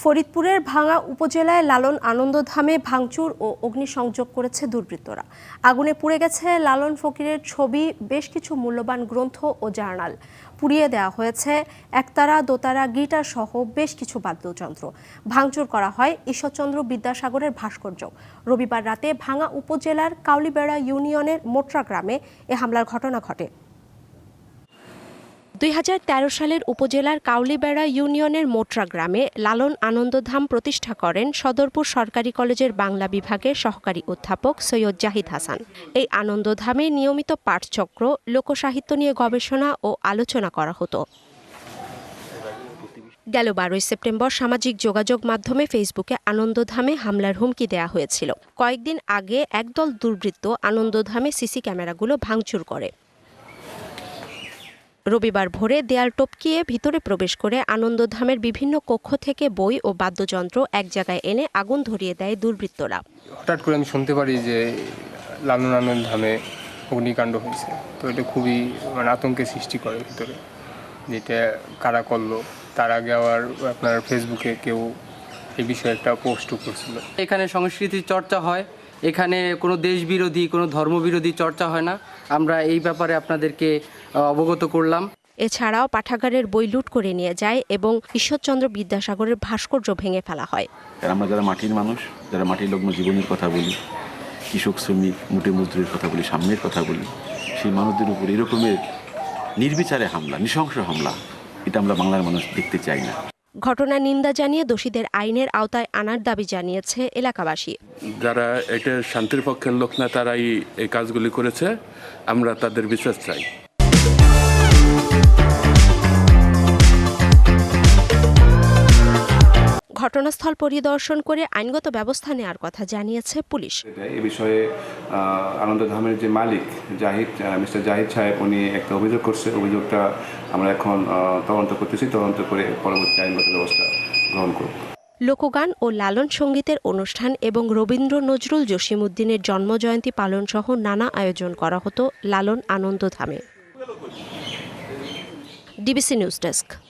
ফরিদপুরের ভাঙা উপজেলায় লালন আনন্দধামে ভাঙচুর ও অগ্নিসংযোগ করেছে দুর্বৃত্তরা। আগুনে পুড়ে গেছে লালন ফকিরের ছবি, বেশ কিছু মূল্যবান গ্রন্থ ও জার্নাল। পুড়িয়ে দেওয়া হয়েছে একতারা, দোতারা, গিটার সহ বেশ কিছু বাদ্যযন্ত্র। ভাঙচুর করা হয় ঈশ্বরচন্দ্র বিদ্যাসাগরের ভাস্কর্য। রবিবার রাতে ভাঙা উপজেলার কাউলিবেড়া ইউনিয়নের মোটরা গ্রামে এ হামলার ঘটনা ঘটে। দুই হাজার তেরো সালের উপজেলার কাউলিবেড়া ইউনিয়নের মোটরা গ্রামে লালন আনন্দধাম প্রতিষ্ঠা করেন সদরপুর সরকারি কলেজের বাংলা বিভাগের সহকারী অধ্যাপক সৈয়দ জাহিদ হাসান। এই আনন্দধামে নিয়মিত পাঠচক্র, লোকসাহিত্য নিয়ে গবেষণা ও আলোচনা করা হতো। গেল বারোই সেপ্টেম্বর সামাজিক যোগাযোগ মাধ্যমে ফেসবুকে আনন্দধামে হামলার হুমকি দেয়া হয়েছিল। কয়েকদিন আগে একদল দুর্বৃত্ত আনন্দধামে সিসি ক্যামেরাগুলো ভাঙচুর করে। রবিবার ভোরে দেয়াল টপকিয়ে ভিতরে প্রবেশ করে আনন্দধামের বিভিন্ন কক্ষ থেকে বই ও বাদ্যযন্ত্র এক জায়গায় এনে আগুন ধরিয়ে দেয় দুর্বৃত্তরা। হঠাৎ করে আমি শুনতে পারি যে লালন আনন্দ ধামে অগ্নিকাণ্ড হয়েছে। তো এটা খুবই মানে আতঙ্কের সৃষ্টি করে ভিতরে। যেটা কারা করল, তার আগে আবার আপনার ফেসবুকে কেউ এই বিষয়ে একটা পোস্টও করছিল। এখানে সংস্কৃতির চর্চা হয় এখানে কোনো দেশ বিরোধী কোনো ধর্মবিরোধী চর্চা হয় না। আমরা এই ব্যাপারে আপনাদেরকে অবগত করলাম। এছাড়াও পাঠাগারের বই লুট করে নিয়ে যায় এবং ঈশ্বরচন্দ্র বিদ্যাসাগরের ভাস্কর্য ভেঙে ফেলা হয়। আমরা যারা মাটির মানুষ যারা মাটির লগ্ন জীবনের কথা বলি কৃষক শ্রমিক মুটে মজদুরের কথা বলি সামনের কথা বলি সেই মানুষদের উপর এরকমের নির্বিচারে হামলা নৃশংস হামলা এটা আমরা বাংলার মানুষ দেখতে চাই না। ঘটনা নিন্দা জানিয়ে দোষীদের আইনের আওতায় আনার দাবি জানিয়েছে এলাকাবাসী। যারা এটা শান্তির পক্ষের লোক না, তারাই এই কাজগুলি করেছে। আমরা তাদের বিশ্বাস চাই। ঘটনাস্থল পরিদর্শন করে আইনগত ব্যবস্থা নেওয়ার কথা জানিয়েছে পুলিশ। এ বিষয়ে আনন্দধামের যে মালিক জাহিদ মিস্টার জাহিদ সাহেব উনি একটা অভিযোগ করছে। অভিযোগটা আমরা এখন তদন্ত করতেছি। তদন্ত করে পরবর্তী আইনগত ব্যবস্থা গ্রহণ করব। লোকগান ও লালন সঙ্গীতের অনুষ্ঠান এবং রবীন্দ্র নজরুল জসিমউদ্দিনের জন্মজয়ন্তী পালন সহ নানা আয়োজন করা হতো লালন আনন্দধামে। DBC news desk.